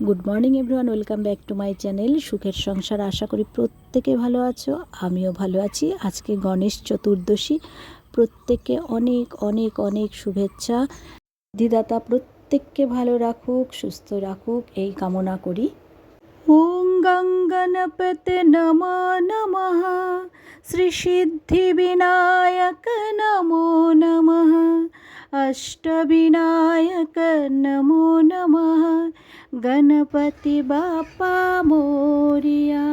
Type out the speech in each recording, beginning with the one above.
Good morning everyone welcome back to my channel সুখের সংসার আশা করি প্রত্যেকে ভালো আছো। আমিও ভালো আছি। আজকে গণেশ চতুর্দশী। প্রত্যেককে অনেক অনেক অনেক শুভেচ্ছা। দিদাতা প্রত্যেককে ভালো রাখুক, সুস্থ রাখুক, এই কামনা করি। ওং গঙ্গনপতে নম নম। শ্রীসিদ্ধিবিনায়ক নমো নম। অষ্টবিনায়ক নমো নমঃ। गणपति बाप्पा मोरिया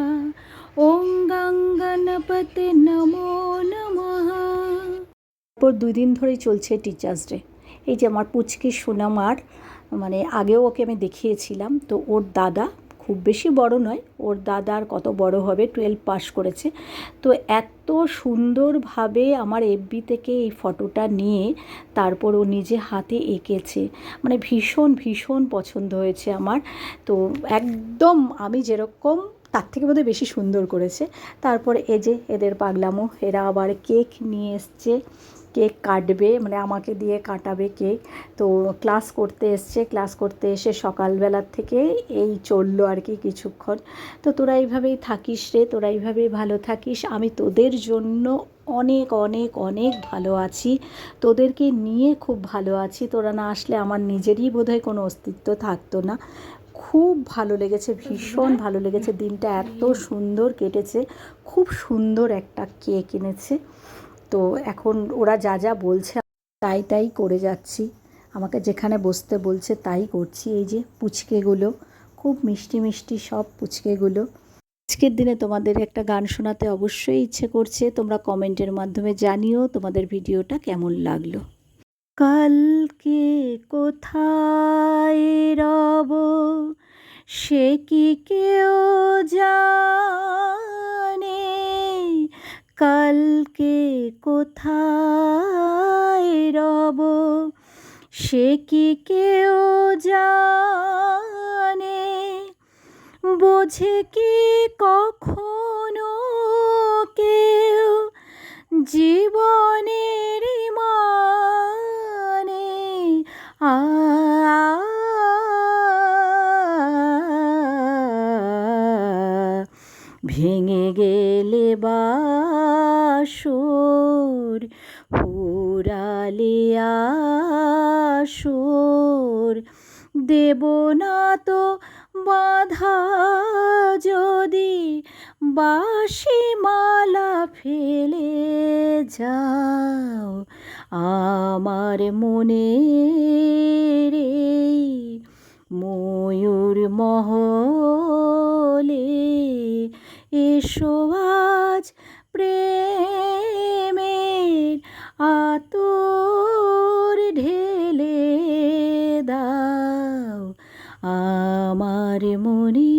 ওং গাং গণপতি নমো নমঃ পর দুই দিন ধরেই চলছে টিচার্স ডে এই যে আমার পুচকি সোনামার মানে আগেও ওকে আমি দেখিয়েছিলাম তো ওর দাদা খুব বেশি বড় নয়, ওর দাদার কত বড় হবে টুয়েলভ পাস করেছে। তো এত সুন্দরভাবে আমার এফবি থেকে এই ফটোটা নিয়ে তারপর ও নিজে হাতে এঁকেছে। মানে ভীষণ ভীষণ পছন্দ হয়েছে আমার। তো একদম আমি যেরকম তার থেকে বোধহয় বেশি সুন্দর করেছে। তারপর এ যে এদের পাগলামো, এরা আবার কেক নিয়ে এসছে। কেক কাটবে মানে আমাকে দিয়ে কাটাবে কেক। তো ক্লাস করতে এসছে, ক্লাস করতে এসে সকালবেলার থেকে এই চলল আর কি কিছুক্ষণ। তো তোরা এইভাবেই থাকিস রে, তোরা এইভাবেই ভালো থাকিস। আমি তোদের জন্য অনেক অনেক অনেক ভালো আছি। তোদেরকে নিয়ে খুব ভালো আছি। তোরা না আসলে আমার নিজেরই বোধহয় কোনো অস্তিত্ব থাকতো না। খুব ভালো লেগেছে, ভীষণ ভালো লেগেছে। দিনটা এত সুন্দর কেটেছে, খুব সুন্দর একটা কেক এনেছে। তো এখন ওরা যা যা বলছে, তাই তাই করে যাচ্ছি। আমাকে যেখানে বসতে বলছে, তাই করছি। এই যে পুচকেগুলো, খুব মিষ্টি মিষ্টি সব পুচকেগুলো। আজকের দিনে তোমাদের একটা গান শোনাতে অবশ্যই ইচ্ছে করছে। তোমরা কমেন্টের মাধ্যমে জানিও তোমাদের ভিডিওটা কেমন লাগল। কালকে কোথায় সে কি কেউ জানে কালকে কোথায় রব? সে কি কেউ জানে? বোঝে কি কখনো কেউ? জীবনের ভেঙে গেলে বাসর, ফুরালে আসর। দেব না তো বাধা যদি বাসি মালা ফেলে যাও আমার মনে রে, ময়ূর মহলে। এসো আজ প্রেমের আতর ঢেলে দাও। আমার মনে